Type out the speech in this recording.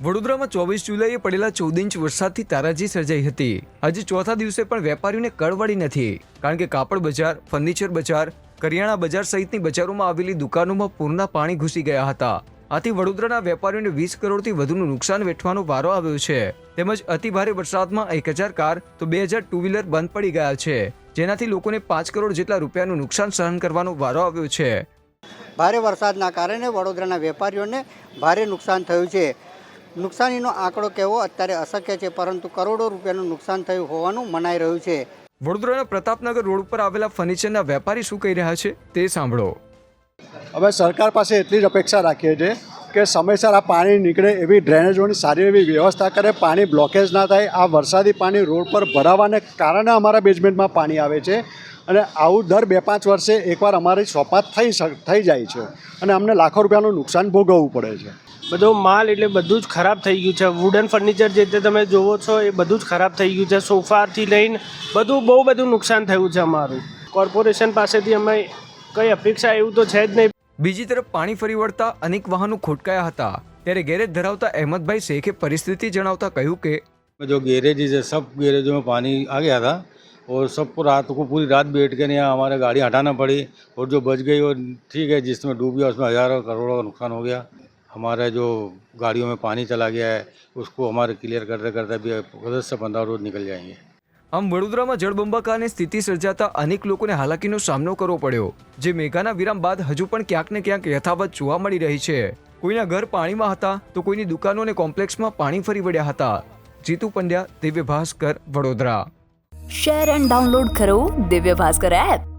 વડોદરામાં ચોવીસ જુલાઈએ પડેલા ચૌદ ઇંચ વરસાદથી તારાજી સર્જાઈ હતી. આજે ચોથા દિવસે પણ વેપારીઓને કળવળી નથી, કારણ કે કાપડ બજાર, ફર્નિચર બજાર, કરિયાણા બજાર સહિતની બજારોમાં આવેલી દુકાનોમાં પૂરના પાણી ઘૂસી ગયા હતા. આથી વડોદરાના વેપારીઓને વીસ કરોડથી વધુનું નુકસાન વેઠવાનો વારો આવ્યો છે. તેમજ અતિભારે વરસાદમાં એક હજાર કાર, તો બે હજાર ટુ વ્હીલર બંધ પડી ગયા છે. જેનાથી લોકોને પાંચ કરોડ જેટલા રૂપિયાનું નુકસાન સહન કરવાનો વારો આવ્યો છે. ભારે વરસાદના કારણે વડોદરાના વેપારીઓને ભારે નુકસાન થયું છે. નુકસાનીનો આંકડો કહેવો અત્યારે અશક્ય છે પરંતુ કરોડો રૂપિયાનું નુકસાન થયું હોવાનું મનાઈ રહ્યું છે. વડોદરાના પ્રતાપનગર રોડ ઉપર આવેલા ફર્નિચરના વેપારી શું કહી રહ્યા છે તે સાંભળો. અમે સરકાર પાસે એટલી જ અપેક્ષા રાખીએ છીએ કે સમયસર આ પાણી નીકળે એવી ડ્રેનેજોની સારી એવી વ્યવસ્થા કરે પાણી બ્લોકેજ ના થાય આ વરસાદી પાણી રોડ પર ભરાવાને કારણે અમારા બેઝમેન્ટમાં પાણી આવે છે અને આવું દર બે પાંચ વર્ષે એકવાર અમારી સોપાત થઈ થઈ જાય છે અને અમને લાખો રૂપિયાનું નુકસાન ભોગવવું પડે છે. બધો માલ એટલે બધું જ ખરાબ થઈ ગયું છે વુડન ફર્નિચર જે તે તમે જોવો છો એ બધું જ ખરાબ થઈ ગયું છે સોફાથી લઈને બધું બહુ બધું નુકસાન થયું છે અમારું કોર્પોરેશન પાસેથી અમે કંઈ અપેક્ષા એવું તો છે જ નહીં બીજી તરફ પાણી ફરી વળતા અનેક વાહનો ખોટકાયા હતા ત્યારે ગેરેજ ધરાવતા અહેમદભાઈ શેખે પરિસ્થિતિ જણાવતા કહ્યું કે जो गैरेजेस है सब गैरेजों में पानी आ गया था और सबको रात को पूरी रात बैठ के यहाँ हमारे गाड़ी हटाना पड़ी और जो बच गई वो ठीक है जिसमें डूब गया उसमें हज़ारों करोड़ों का नुकसान हो गया हमारे जो गाड़ियों में पानी चला गया है उसको हमारे क्लियर करते करते भी दस से पंद्रह रोज निकल जाएंगे આમ વડોદરામાં જળબંબાકારની સ્થિતિ સર્જાતા અનેક લોકોને હાલાકીનો સામનો કરવો પડ્યો જે મેઘાના વિરામ બાદ હજુ પણ ક્યાંક ને ક્યાંક યથાવત જોવા મળી રહી છે કોઈના ઘર પાણીમાં હતા તો કોઈની દુકાનો અને કોમ્પ્લેક્સમાં પાણી ફરી વળ્યા હતા Jitu Pandya Divya Bhaskar Vadodara share and download કરો દિવ્ય ભાસ્કર એપ